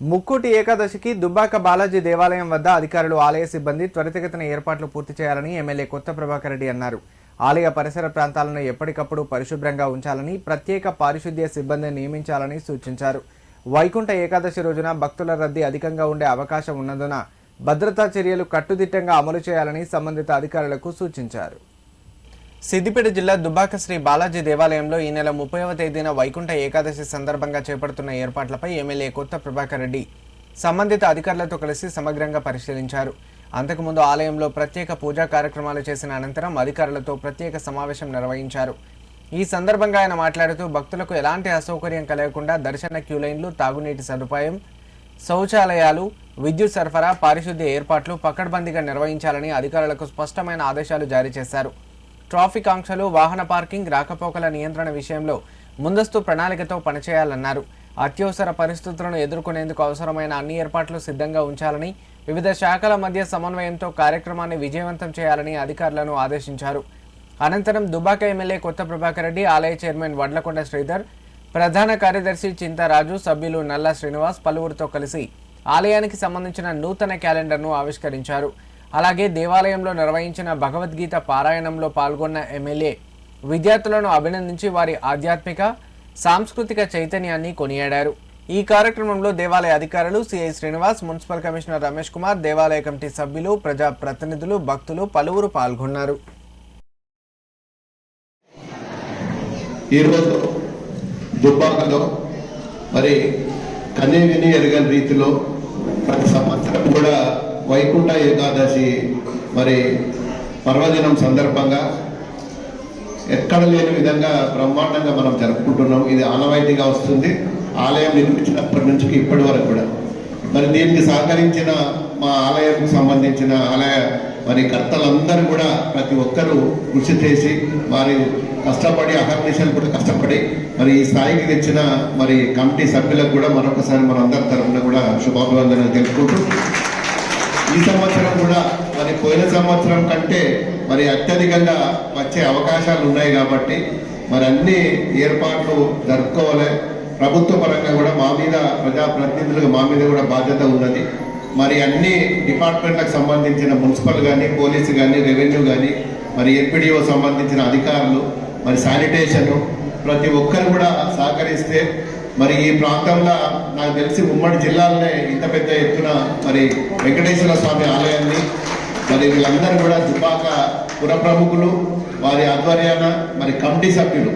ముక్కుటి ఏకాదశికి దుబ్బాక బాలాజీ దేవాలయం వద్ద అధికారులు ఆలయ సిబ్బంది త్వరితగతిన ఏర్పాట్లు పూర్తి చేయాలని ఎమ్మెల్యే కొత్త ప్రభాకర్ రెడ్డి అన్నారు. ఆలయ పరిసర ప్రాంతాలను ఎప్పటికప్పుడు పరిశుభ్రంగా ఉంచాలని ప్రత్యేక పారిశుద్ధ్య సిబ్బందిని నియమించాలని సూచించారు. వైకుంఠ ఏకాదశి రోజున భక్తుల రద్దీ అధికంగా ఉండే అవకాశం ఉన్నందున భద్రతా చర్యలు కట్టుదిట్టంగా అమలు చేయాలని సంబంధిత అధికారులకు సూచించారు. సిద్దిపేట జిల్లా దుబ్బాక శ్రీ బాలాజీ దేవాలయంలో ఈ నెల ముప్పైవ తేదీన వైకుంఠ ఏకాదశి సందర్భంగా చేపడుతున్న ఏర్పాట్లపై ఎమ్మెల్యే కొత్త ప్రభాకర్ రెడ్డి సంబంధిత అధికారులతో కలిసి సమగ్రంగా పరిశీలించారు. అంతకుముందు ఆలయంలో ప్రత్యేక పూజా కార్యక్రమాలు చేసిన అనంతరం అధికారులతో ప్రత్యేక సమావేశం నిర్వహించారు. ఈ సందర్భంగా ఆయన మాట్లాడుతూ భక్తులకు ఎలాంటి అసౌకర్యం కలగకుండా దర్శన క్యూ లైన్లు తాగునీటి సదుపాయం శౌచాలయాలు విద్యుత్ సరఫరా పారిశుద్ధ్య ఏర్పాట్లు పకడ్బందీగా నిర్వహించాలని అధికారులకు స్పష్టమైన ఆదేశాలు జారీ చేశారు. ట్రాఫిక్ ఆంక్షలు వాహన పార్కింగ్ రాకపోకల నియంత్రణ విషయంలో ముందస్తు ప్రణాళికతో పనిచేయాలన్నారు. అత్యవసర పరిస్థితులను ఎదుర్కొనేందుకు అవసరమైన అన్ని ఏర్పాట్లు సిద్ధంగా ఉంచాలని వివిధ శాఖల మధ్య సమన్వయంతో కార్యక్రమాన్ని విజయవంతం చేయాలని అధికారులను ఆదేశించారు. అనంతరం దుబాక ఎమ్మెల్యే కొత్త ప్రభాకర్ రెడ్డి ఆలయ చైర్మన్ వడ్లకొండ శ్రీధర్ ప్రధాన కార్యదర్శి చింతారాజు సభ్యులు నల్లా శ్రీనివాస్ పలువురితో కలిసి ఆలయానికి సంబంధించిన నూతన క్యాలెండర్ను ఆవిష్కరించారు. అలాగే దేవాలయంలో నిర్వహించిన భగవద్గీత పారాయణంలో పాల్గొన్న ఎమ్మెల్యే విద్యార్థులను అభినందించి వారి ఆధ్యాత్మిక సాంస్కృతిక చైతన్యాన్ని కొనియాడారు. ఈ కార్యక్రమంలో దేవాలయ అధికారులు CI Srinivas municipal commissioner Ramesh Kumar దేవాలయ కమిటీ సభ్యులు ప్రజా ప్రతినిధులు భక్తులు పలువురు పాల్గొన్నారు. ఈరోజు దుబ్బాకలో మరి కనే విని ఎరగని రీతిలో ప్రతి సంవత్సరం కూడా వైకుంఠ ఏకాదశి మరి పర్వదినం సందర్భంగా ఎక్కడ లేని విధంగా బ్రహ్మాండంగా మనం జరుపుకుంటున్నాం. ఇది ఆనవాయితీగా వస్తుంది. ఆలయం నిర్మించినప్పటి నుంచి ఇప్పటి వరకు కూడా. మరి దీనికి సహకరించిన మా ఆలయంకు సంబంధించిన ఆలయ మరి కర్తలందరూ కూడా ప్రతి ఒక్కరూ కృషి చేసి వారి కష్టపడి అహర్నిశలు కూడా కష్టపడి మరి ఈ స్థాయికి తెచ్చిన మరి కమిటీ సభ్యులకు కూడా మరొకసారి మనందరి తరఫున కూడా శుభాభివందనలు తెలుపుకుంటూ ఈ సంవత్సరం కూడా మరి పోయిన సంవత్సరం కంటే మరి అత్యధికంగా వచ్చే అవకాశాలు ఉన్నాయి కాబట్టి మరి అన్ని ఏర్పాట్లు జరుపుకోవాలి. ప్రభుత్వ పరంగా కూడా మా మీద ప్రజాప్రతినిధులకు మా మీద కూడా బాధ్యత ఉన్నది. మరి అన్ని డిపార్ట్మెంట్లకు సంబంధించిన మున్సిపల్ కానీ పోలీసు కానీ రెవెన్యూ కానీ మరి ఎన్పిడిఓ సంబంధించిన అధికారులు మరి శానిటేషను ప్రతి ఒక్కరు కూడా సహకరిస్తే మరి ఈ ప్రాంతంలో నాకు తెలిసి ఉమ్మడి జిల్లాలోనే ఇంత పెద్ద ఎత్తున మరి వెంకటేశ్వర స్వామి ఆలయాన్ని మరి వీళ్ళందరూ కూడా దుబాక పుర ప్రముఖులు వారి ఆధ్వర్యాన మరి కమిటీ సభ్యులు.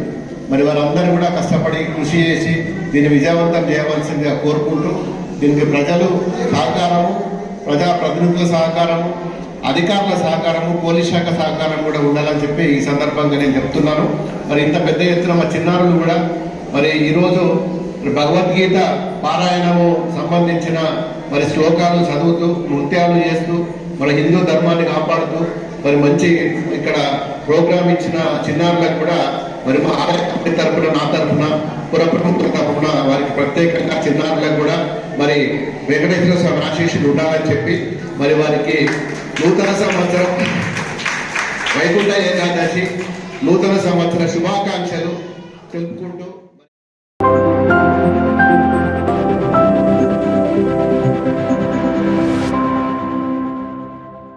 మరి వారందరూ కూడా కష్టపడి కృషి చేసి దీన్ని విజయవంతం చేయవలసిందిగా కోరుకుంటూ దీనికి ప్రజలు సహకారము ప్రజా ప్రతినిధుల సహకారము అధికారుల సహకారము పోలీస్ శాఖ సహకారం కూడా ఉండాలని చెప్పి ఈ సందర్భంగా నేను చెప్తున్నాను. మరి ఇంత పెద్ద ఎత్తున మా చిన్నారులు కూడా మరి ఈరోజు భగవద్గీత పారాయణము సంబంధించిన మరి శ్లోకాలు చదువుతూ నృత్యాలు చేస్తూ మన హిందూ ధర్మాన్ని కాపాడుతూ మరి మంచి ఇక్కడ ప్రోగ్రామ్ ఇచ్చిన చిన్నారులకు కూడా మరి మా ఆలయ తరఫున నా తరఫున పుర ప్రముఖుల తరఫున వారికి ప్రత్యేకంగా చిన్నారులకు కూడా మరి వెంకటేశ్వర స్వామి ఆశీస్సులు ఉండాలని చెప్పి మరి వారికి నూతన సంవత్సరం వైకుంఠ ఏకాదశి నూతన సంవత్సర శుభాకాంక్షలు తెలుపుకుంటూ